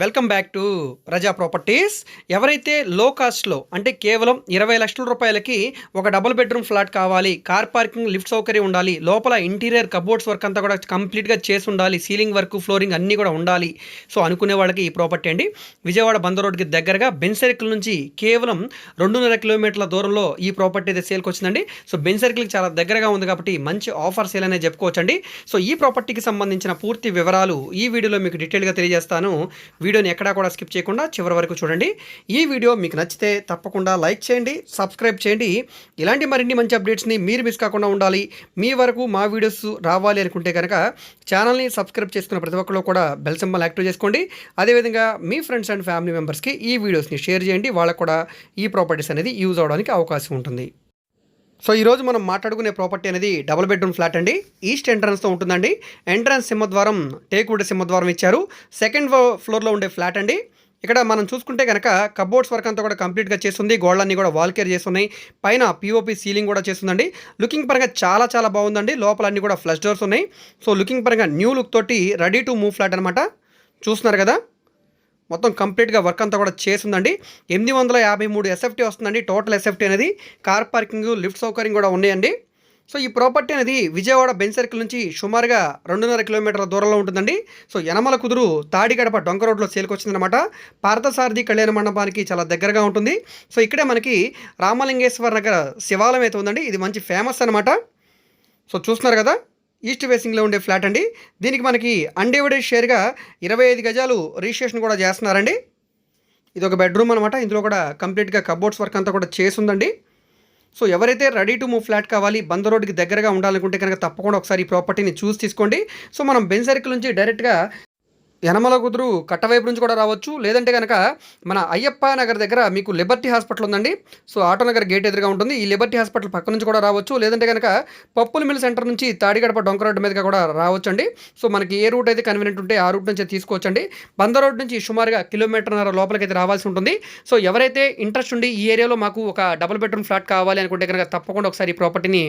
Welcome back to Praja properties. ఎవరైతే low కాస్ట్లో అంటే కేవలం ఇరవై లక్షల రూపాయలకి ఒక డబుల్ బెడ్రూమ్ ఫ్లాట్ కావాలి కార్ పార్కింగ్ లిఫ్ట్ సౌకర్యం ఉండాలి లోపల ఇంటీరియర్ కబోర్డ్స్ వర్క్ అంతా కూడా కంప్లీట్గా చేసి ఉండాలి సీలింగ్ వర్క్ ఫ్లోరింగ్ అన్నీ కూడా ఉండాలి. సో అనుకునే వాళ్ళకి ఈ ప్రాపర్టీ అండి. విజయవాడ బందర్ రోడ్కి దగ్గరగా బెన్ సర్కిల్ నుంచి కేవలం రెండున్నర కిలోమీటర్ల దూరంలో ఈ ప్రాపర్టీ అయితే సేల్కి వచ్చిందండి. సో బెన్ సర్కిల్కి చాలా దగ్గరగా ఉంది కాబట్టి మంచి ఆఫర్ సేల్ అనేది చెప్పుకోవచ్చండి. సో ఈ ప్రాపర్టీకి సంబంధించిన పూర్తి వివరాలు ఈ వీడియోలో మీకు డీటెయిల్గా తెలియజేస్తాను. వీడియోని ఎక్కడా కూడా స్కిప్ చేయకుండా చివరి వరకు చూడండి. ఈ వీడియో మీకు నచ్చితే తప్పకుండా లైక్ చేయండి సబ్స్క్రైబ్ చేయండి. ఇలాంటి మరిన్ని మంచి అప్డేట్స్ని మీరు మిస్ కాకుండా ఉండాలి. మీ వరకు మా వీడియోస్ రావాలి అనుకుంటే కనుక ఛానల్ని సబ్స్క్రైబ్ చేసుకున్న ప్రతి ఒక్కరు కూడా బెల్ సింబల్ యాక్టివ్ చేసుకోండి. అదేవిధంగా మీ ఫ్రెండ్స్ అండ్ ఫ్యామిలీ మెంబర్స్కి ఈ వీడియోస్ని షేర్ చేయండి. వాళ్ళకు కూడా ఈ ప్రాపర్టీస్ అనేది యూజ్ అవడానికి అవకాశం ఉంటుంది. సో ఈరోజు మనం మాట్లాడుకునే ప్రాపర్టీ అనేది డబుల్ బెడ్రూమ్ ఫ్లాట్ అండి. ఈస్ట్ ఎంట్రన్స్తో ఉంటుందండి. ఎంట్రన్స్ సింహద్వారం టేక్వుడ్ సింహద్వారం ఇచ్చారు. సెకండ్ ఫ్లోర్లో ఉండే ఫ్లాట్ అండి. ఇక్కడ మనం చూసుకుంటే కనుక కబోర్డ్స్ వర్క్ అంతా కూడా కంప్లీట్గా చేస్తుంది. గోడలన్నీ కూడా వాల్ కేర్ చేస్తున్నాయి. పైన పిఓపి సీలింగ్ కూడా చేస్తుందండి. లుకింగ్ పరంగా చాలా చాలా బాగుందండి. లోపల అన్ని కూడా ఫ్లష్ డోర్స్ ఉన్నాయి. సో లుకింగ్ పరంగా న్యూ లుక్ తోటి రెడీ టు మూవ్ ఫ్లాట్ అనమాట చూస్తున్నారు కదా? మొత్తం కంప్లీట్గా వర్క్ అంతా కూడా చేసిందండి. ఎనిమిది వందల యాభై మూడు ఎస్ఎఫ్టీ వస్తుందండి. టోటల్ ఎస్ఎఫ్టీ అనేది కార్ పార్కింగ్ లిఫ్ట్ సౌకర్యం కూడా ఉన్నాయండి. సో ఈ ప్రాపర్టీ అనేది విజయవాడ బెన్ సర్కిల్ నుంచి సుమారుగా రెండున్నర కిలోమీటర్ల దూరంలో ఉంటుందండి. సో యనమల కుదురు తాడిగడప డొంక రోడ్లో సేల్కొచ్చిందనమాట పార్థసారథి కళ్యాణ మండపానికి చాలా దగ్గరగా ఉంటుంది. సో ఇక్కడే మనకి రామలింగేశ్వర నగర్ శివాలయం అయితే ఉందండి. ఇది మంచి ఫేమస్ అనమాట సో చూస్తున్నారు కదా? ఈస్ట్ ఫేసింగ్లో ఉండే ఫ్లాట్ అండి. దీనికి మనకి అన్డివైడెడ్ షేర్గా ఇరవై ఐదు గజాలు రిజిస్ట్రేషన్ కూడా చేస్తున్నారండి. ఇది ఒక బెడ్రూమ్ అనమాట ఇందులో కూడా కంప్లీట్గా కబోర్డ్స్ వర్క్ అంతా కూడా చేసిందండి. సో ఎవరైతే రెడీ టు మూవ్ ఫ్లాట్ కావాలి బంద రోడ్డుకి దగ్గరగా ఉండాలనుకుంటే కనుక తప్పకుండా ఒకసారి ఈ ప్రాపర్టీని చూసి తీసుకోండి. సో మనం బెన్ సర్కిల్ నుంచి డైరెక్ట్గా యనమల కుదురు కట్టవైపు నుంచి కూడా రావచ్చు. లేదంటే కనుక మన అయ్యప్ప నగర్ దగ్గర మీకు లిబర్టీ హాస్పిటల్ ఉందండి. సో ఆటో నగర్ గేట్ ఎదురుగా ఉంటుంది. ఈ లిబర్టీ హాస్పిటల్ పక్క నుంచి కూడా రావచ్చు. లేదంటే కనుక పప్పుల మిల్ సెంటర్ నుంచి తాడిగడప డొంక రోడ్డు మీదుగా కూడా రావచ్చు అండి సో మనకి ఏ రూట్ అయితే కన్వీనియంట్ ఉంటే ఆ రూట్ నుంచి తీసుకోవచ్చండి. బంద రోడ్ నుంచి సుమారుగా కిలోమీటర్న్నర లోపలికి అయితే రావాల్సి ఉంటుంది. సో ఎవరైతే ఇంట్రెస్ట్ ఉండి ఈ ఏరియాలో మాకు ఒక డబుల్ బెడ్రూమ్ ఫ్లాట్ కావాలి అనుకుంటే కనుక తప్పకుండా ఒకసారి ఈ ప్రాపర్టీని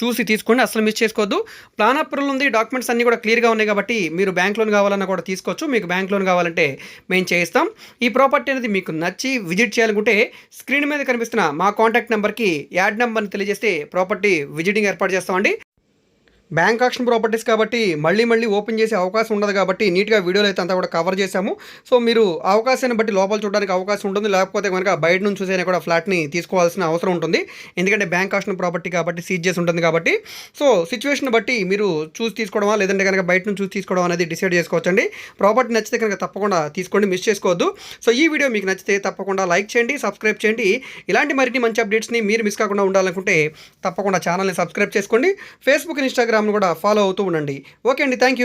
చూసి తీసుకోండి. అసలు మిస్ చేసుకోవద్దు. ప్లాన్ అప్రూవల్ ఉంది. డాక్యుమెంట్స్ అన్నీ కూడా క్లియర్గా ఉన్నాయి కాబట్టి మీరు బ్యాంక్ లోన్ కావాలన్నా కూడా తీసుకోవచ్చు. మీకు బ్యాంక్ లోన్ కావాలంటే మేము చేయిస్తాం. ఈ ప్రాపర్టీ అనేది మీకు నచ్చి విజిట్ చేయాలనుకుంటే స్క్రీన్ మీద కనిపిస్తున్న మా కాంటాక్ట్ నెంబర్కి యాడ్ నెంబర్ని తెలియజేస్తే ప్రాపర్టీ విజిటింగ్ ఏర్పాటు చేస్తామండి. బ్యాంక్ ఆక్షన్ ప్రాపర్టీస్ కాబట్టి మళ్ళీ మళ్ళీ ఓపెన్ చేసే అవకాశం ఉండదు కాబట్టి నీట్గా వీడియోలు అయితే అంతా కూడా కవర్ చేశాము. సో మీరు అవకాశాన్ని బట్టి లోపల చూడడానికి అవకాశం ఉంటుంది. లేకపోతే కనుక బయట నుంచి చూసైనా కూడా ఫ్లాట్ని తీసుకోవాల్సిన అవసరం ఉంటుంది. ఎందుకంటే బ్యాంక్ ఆక్షన్ ప్రాపర్టీ కాబట్టి సీజ్ చేసి ఉంటుంది కాబట్టి. సో సిచ్యువేషన్ బట్టి మీరు చూసి తీసుకోవడమా లేదంటే కనుక బయట నుంచి చూసి తీసుకోవడం అనేది డిసైడ్ చేసుకోవచ్చండి. ప్రాపర్టీ నచ్చితే కనుక తప్పకుండా తీసుకోండి మిస్ చేసుకోవద్దు. సో ఈ వీడియో మీకు నచ్చితే తప్పకుండా లైక్ చేయండి సబ్స్క్రైబ్ చేయండి. ఇలాంటి మరిన్ని మంచి అప్డేట్స్ని మీరు మిస్ కాకుండా ఉండాలనుకుంటే తప్పకుండా ఛానల్ని సబ్స్క్రైబ్ చేసుకోండి. ఫేస్బుక్ ఇన్స్టాగ్రామ్ ఇన్స్టాగ్రామ్ను కూడా ఫాలో అవుతూ ఉండండి. ఓకే అండి థ్యాంక్ యూ